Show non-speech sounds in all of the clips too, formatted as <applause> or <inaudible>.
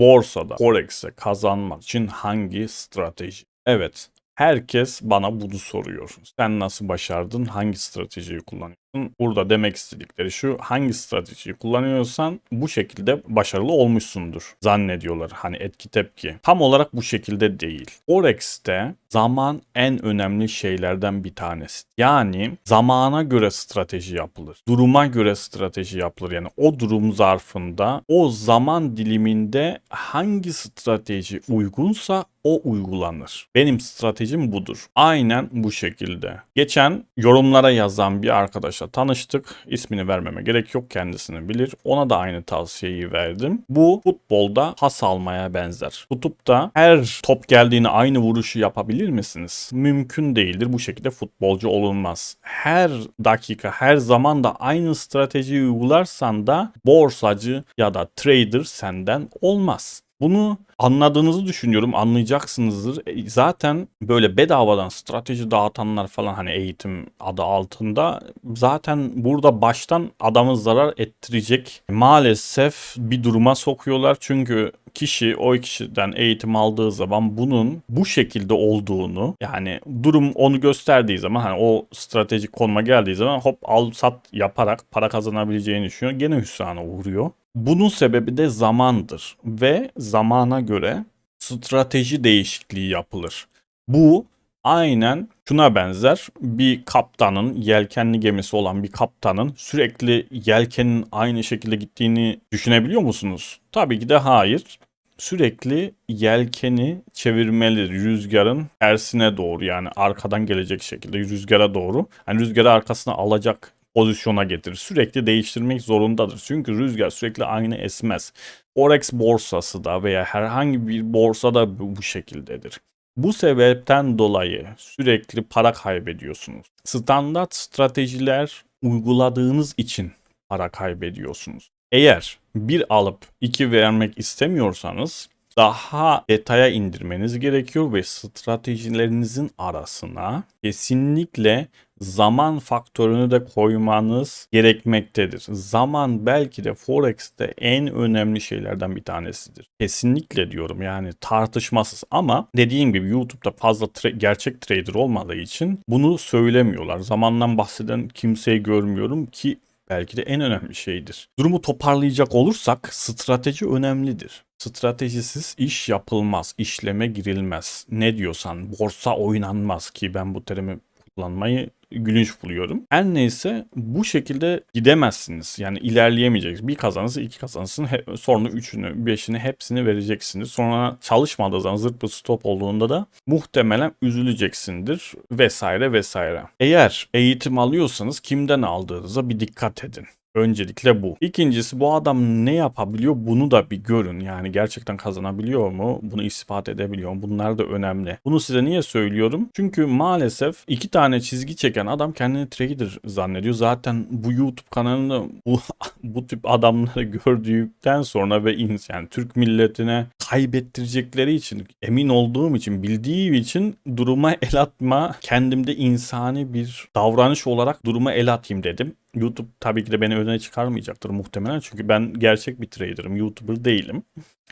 Borsada, Forex'e kazanmak için hangi strateji? Evet, herkes bana bunu soruyor. Sen nasıl başardın? Hangi stratejiyi kullanıyorsun? Burada demek istedikleri şu hangi stratejiyi kullanıyorsan bu şekilde başarılı olmuşsundur zannediyorlar. Hani etki tepki. Tam olarak bu şekilde değil. Forex'te zaman en önemli şeylerden bir tanesi. Yani zamana göre strateji yapılır. Duruma göre strateji yapılır. Yani o durum zarfında o zaman diliminde hangi strateji uygunsa o uygulanır. Benim stratejim budur. Aynen bu şekilde. Geçen yorumlara yazan bir arkadaşla tanıştık. İsmini vermeme gerek yok kendisini bilir. Ona da aynı tavsiyeyi verdim. Bu futbolda pas almaya benzer. Tutup da her top geldiğini aynı vuruşu yapabilir misiniz? Mümkün değildir. Bu şekilde futbolcu olunmaz. Her dakika, her zaman da aynı stratejiyi uygularsan da borsacı ya da trader senden olmaz. Bunu anladığınızı düşünüyorum. Anlayacaksınızdır. E, zaten böyle bedavadan strateji dağıtanlar falan hani eğitim adı altında zaten burada baştan adamı zarar ettirecek maalesef bir duruma sokuyorlar. Çünkü kişi o kişiden eğitim aldığı zaman bunun bu şekilde olduğunu yani durum onu gösterdiği zaman hani o stratejik konuma geldiği zaman hop al sat yaparak para kazanabileceğini düşünüyor. Gene hüsrana uğruyor. Bunun sebebi de zamandır ve zamana göre strateji değişikliği yapılır. Bu aynen şuna benzer bir kaptanın yelkenli gemisi olan bir kaptanın sürekli yelkenin aynı şekilde gittiğini düşünebiliyor musunuz? Tabii ki de hayır. Sürekli yelkeni çevirmeli rüzgarın tersine doğru yani arkadan gelecek şekilde rüzgara doğru. Yani rüzgarı arkasına alacak pozisyona getirir. Sürekli değiştirmek zorundadır. Çünkü rüzgar sürekli aynı esmez. Forex borsası da veya herhangi bir borsada bu şekildedir. Bu sebepten dolayı sürekli para kaybediyorsunuz. Standart stratejiler uyguladığınız için para kaybediyorsunuz. Eğer bir alıp iki vermek istemiyorsanız daha detaya indirmeniz gerekiyor ve stratejilerinizin arasına kesinlikle zaman faktörünü de koymanız gerekmektedir. Zaman belki de Forex'te en önemli şeylerden bir tanesidir. Kesinlikle diyorum yani tartışmasız ama dediğim gibi YouTube'da fazla tra- gerçek trader olmadığı için bunu söylemiyorlar. Zamandan bahseden kimseyi görmüyorum ki belki de en önemli şeydir. Durumu toparlayacak olursak strateji önemlidir. Stratejisiz iş yapılmaz, işleme girilmez. Ne diyorsan borsa oynanmaz ki ben bu terimi kullanmayı gülünç buluyorum. Her neyse bu şekilde gidemezsiniz. Yani ilerleyemeyeceksiniz. Bir kazanırsa iki kazanırsın. Sonra üçünü, beşini hepsini vereceksiniz. Sonra çalışmadığı zaman zırt pırt stop olduğunda da muhtemelen üzüleceksindir vesaire vesaire. Eğer eğitim alıyorsanız kimden aldığınıza bir dikkat edin. Öncelikle bu. İkincisi bu adam ne yapabiliyor bunu da bir görün. Yani gerçekten kazanabiliyor mu? Bunu ispat edebiliyor mu? Bunlar da önemli. Bunu size niye söylüyorum? Çünkü maalesef iki tane çizgi çeken adam kendini trader zannediyor. Zaten bu YouTube kanalını bu, <laughs> bu tip adamları gördükten sonra ve yani Türk milletine kaybettirecekleri için emin olduğum için bildiğim için duruma el atma kendimde insani bir davranış olarak duruma el atayım dedim. YouTube tabii ki de beni öne çıkarmayacaktır muhtemelen. Çünkü ben gerçek bir trader'ım. YouTuber değilim.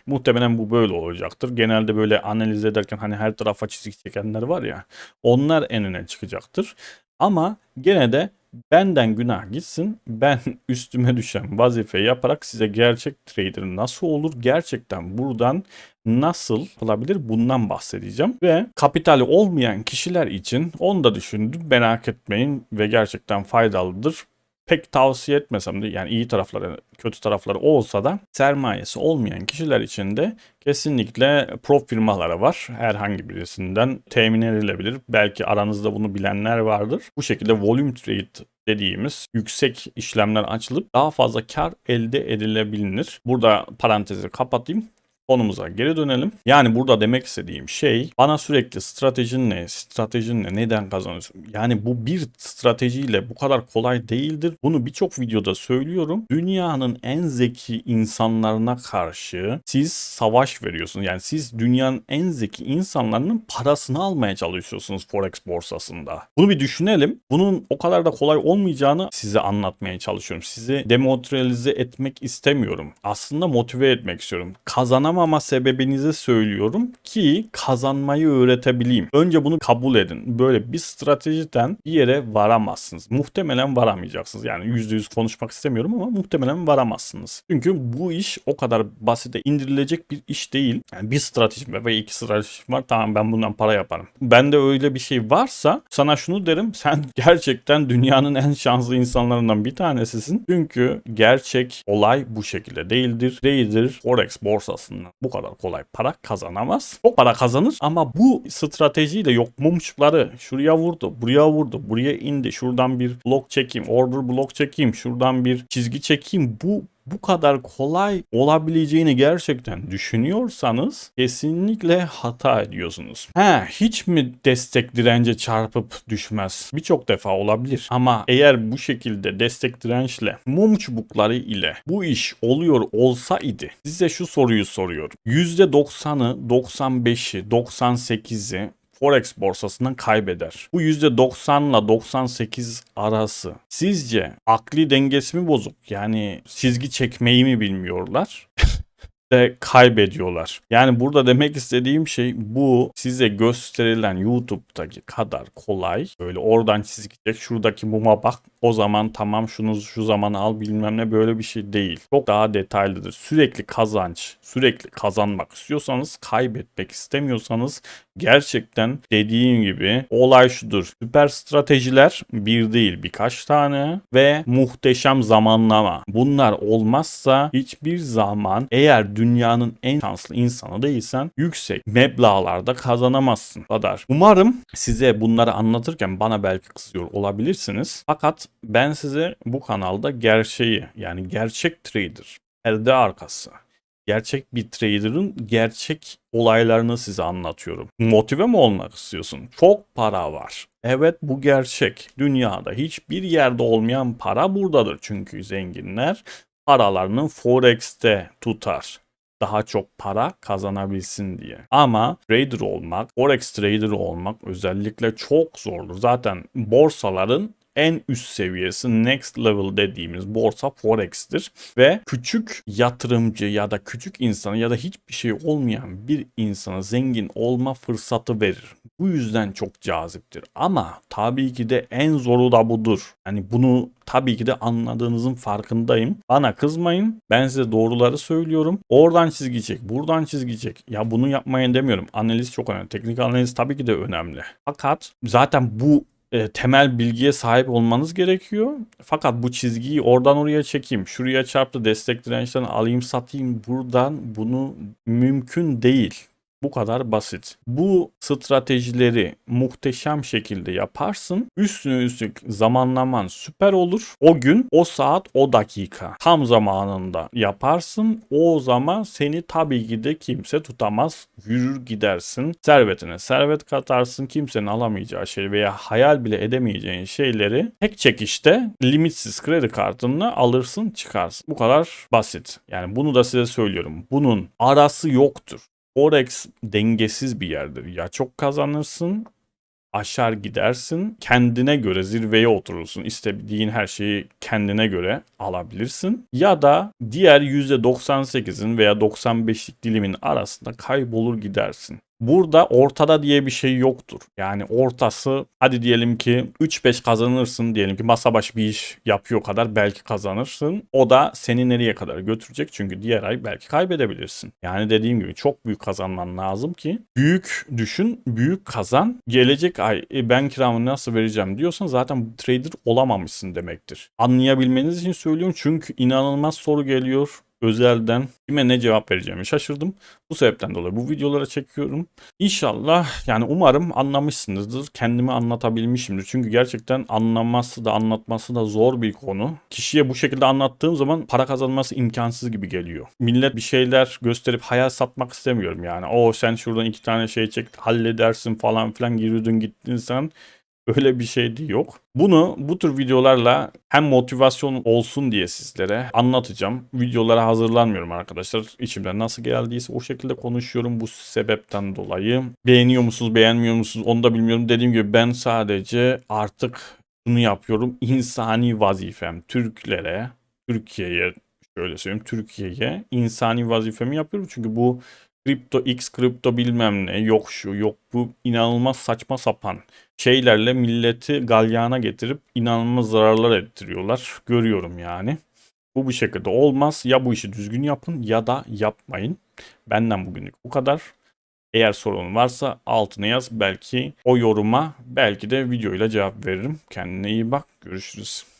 Muhtemelen bu böyle olacaktır. Genelde böyle analiz ederken hani her tarafa çizik çekenler var ya. Onlar en öne çıkacaktır. Ama gene de benden günah gitsin. Ben <laughs> üstüme düşen vazifeyi yaparak size gerçek trader nasıl olur? Gerçekten buradan nasıl yapılabilir bundan bahsedeceğim. Ve kapitali olmayan kişiler için onu da düşündüm. Merak etmeyin ve gerçekten faydalıdır pek tavsiye etmesem de yani iyi tarafları, kötü tarafları olsa da sermayesi olmayan kişiler için de kesinlikle prop firmaları var. Herhangi birisinden temin edilebilir. Belki aranızda bunu bilenler vardır. Bu şekilde volume trade dediğimiz yüksek işlemler açılıp daha fazla kar elde edilebilir. Burada parantezi kapatayım konumuza geri dönelim. Yani burada demek istediğim şey bana sürekli stratejin ne, stratejin ne, neden kazanıyorsun? Yani bu bir stratejiyle bu kadar kolay değildir. Bunu birçok videoda söylüyorum. Dünyanın en zeki insanlarına karşı siz savaş veriyorsunuz. Yani siz dünyanın en zeki insanlarının parasını almaya çalışıyorsunuz Forex borsasında. Bunu bir düşünelim. Bunun o kadar da kolay olmayacağını size anlatmaya çalışıyorum. Sizi demotivalize etmek istemiyorum. Aslında motive etmek istiyorum. Kazanamam başaramama sebebinizi söylüyorum ki kazanmayı öğretebileyim. Önce bunu kabul edin. Böyle bir stratejiden bir yere varamazsınız. Muhtemelen varamayacaksınız. Yani %100 konuşmak istemiyorum ama muhtemelen varamazsınız. Çünkü bu iş o kadar basite indirilecek bir iş değil. Yani bir stratejim ve iki stratejim var. Tamam ben bundan para yaparım. Bende öyle bir şey varsa sana şunu derim. <laughs> Sen gerçekten dünyanın en şanslı insanlarından bir tanesisin. Çünkü gerçek olay bu şekilde değildir. Trader Forex borsasından bu kadar kolay para kazanamaz. Çok para kazanır ama bu stratejiyle yok mumçukları şuraya vurdu, buraya vurdu, buraya indi. Şuradan bir blok çekeyim, order blok çekeyim, şuradan bir çizgi çekeyim. Bu bu kadar kolay olabileceğini gerçekten düşünüyorsanız kesinlikle hata ediyorsunuz. Ha hiç mi destek dirence çarpıp düşmez? Birçok defa olabilir. Ama eğer bu şekilde destek dirençle mum çubukları ile bu iş oluyor olsaydı size şu soruyu soruyorum. %90'ı, 95'i, 98'i Forex borsasından kaybeder. Bu %90 ile 98 arası. Sizce akli dengesi mi bozuk? Yani çizgi çekmeyi mi bilmiyorlar? <laughs> de kaybediyorlar. Yani burada demek istediğim şey bu size gösterilen YouTube'daki kadar kolay. Böyle oradan çizgi çek şuradaki muma bak o zaman tamam şunu şu zaman al bilmem ne böyle bir şey değil. Çok daha detaylıdır. Sürekli kazanç, sürekli kazanmak istiyorsanız, kaybetmek istemiyorsanız gerçekten dediğim gibi olay şudur. Süper stratejiler bir değil birkaç tane ve muhteşem zamanlama. Bunlar olmazsa hiçbir zaman eğer dünyanın en şanslı insanı değilsen yüksek meblağlarda kazanamazsın. Kadar. Umarım size bunları anlatırken bana belki kızıyor olabilirsiniz. Fakat ben size bu kanalda gerçeği yani gerçek trader, perde arkası, gerçek bir trader'ın gerçek olaylarını size anlatıyorum. Motive mi olmak istiyorsun? Çok para var. Evet bu gerçek. Dünyada hiçbir yerde olmayan para buradadır çünkü zenginler paralarını Forex'te tutar daha çok para kazanabilsin diye. Ama trader olmak, forex trader olmak özellikle çok zordur. Zaten borsaların en üst seviyesi next level dediğimiz borsa forex'tir ve küçük yatırımcı ya da küçük insana ya da hiçbir şey olmayan bir insana zengin olma fırsatı verir. Bu yüzden çok caziptir. Ama tabii ki de en zoru da budur. Hani bunu tabii ki de anladığınızın farkındayım. Bana kızmayın. Ben size doğruları söylüyorum. Oradan çizgi çek, buradan çizgi çek. Ya bunu yapmayın demiyorum. Analiz çok önemli. Teknik analiz tabii ki de önemli. Fakat zaten bu e, temel bilgiye sahip olmanız gerekiyor. Fakat bu çizgiyi oradan oraya çekeyim, şuraya çarptı destek dirençten alayım satayım buradan bunu mümkün değil. Bu kadar basit. Bu stratejileri muhteşem şekilde yaparsın. Üstüne üstlük zamanlaman süper olur. O gün, o saat, o dakika tam zamanında yaparsın. O zaman seni tabii ki de kimse tutamaz. Yürür gidersin. Servetine servet katarsın. Kimsenin alamayacağı şey veya hayal bile edemeyeceğin şeyleri tek çekişte limitsiz kredi kartını alırsın çıkarsın. Bu kadar basit. Yani bunu da size söylüyorum. Bunun arası yoktur. Forex dengesiz bir yerdir. Ya çok kazanırsın aşar gidersin. Kendine göre zirveye oturursun. İstediğin her şeyi kendine göre alabilirsin. Ya da diğer %98'in veya 95'lik dilimin arasında kaybolur gidersin. Burada ortada diye bir şey yoktur. Yani ortası hadi diyelim ki 3-5 kazanırsın diyelim ki masa başı bir iş yapıyor kadar belki kazanırsın. O da seni nereye kadar götürecek? Çünkü diğer ay belki kaybedebilirsin. Yani dediğim gibi çok büyük kazanman lazım ki büyük düşün, büyük kazan. Gelecek ay e, ben kiramı nasıl vereceğim diyorsan zaten trader olamamışsın demektir. Anlayabilmeniz için söylüyorum çünkü inanılmaz soru geliyor özelden kime ne cevap vereceğimi şaşırdım. Bu sebepten dolayı bu videolara çekiyorum. İnşallah yani umarım anlamışsınızdır. Kendimi anlatabilmişimdir. Çünkü gerçekten anlaması da anlatması da zor bir konu. Kişiye bu şekilde anlattığım zaman para kazanması imkansız gibi geliyor. Millet bir şeyler gösterip hayal satmak istemiyorum yani. O sen şuradan iki tane şey çek halledersin falan filan girdin gittin sen Öyle bir şey de yok. Bunu bu tür videolarla hem motivasyon olsun diye sizlere anlatacağım. Videolara hazırlanmıyorum arkadaşlar. İçimden nasıl geldiyse o şekilde konuşuyorum bu sebepten dolayı. Beğeniyor musunuz, beğenmiyor musunuz onu da bilmiyorum. Dediğim gibi ben sadece artık bunu yapıyorum. İnsani vazifem Türklere, Türkiye'ye şöyle söyleyeyim Türkiye'ye insani vazifemi yapıyorum. Çünkü bu kripto X kripto bilmem ne yok şu yok bu inanılmaz saçma sapan şeylerle milleti galyana getirip inanılmaz zararlar ettiriyorlar. Görüyorum yani. Bu bu şekilde olmaz. Ya bu işi düzgün yapın ya da yapmayın. Benden bugünlük bu kadar. Eğer sorun varsa altına yaz. Belki o yoruma belki de videoyla cevap veririm. Kendine iyi bak. Görüşürüz.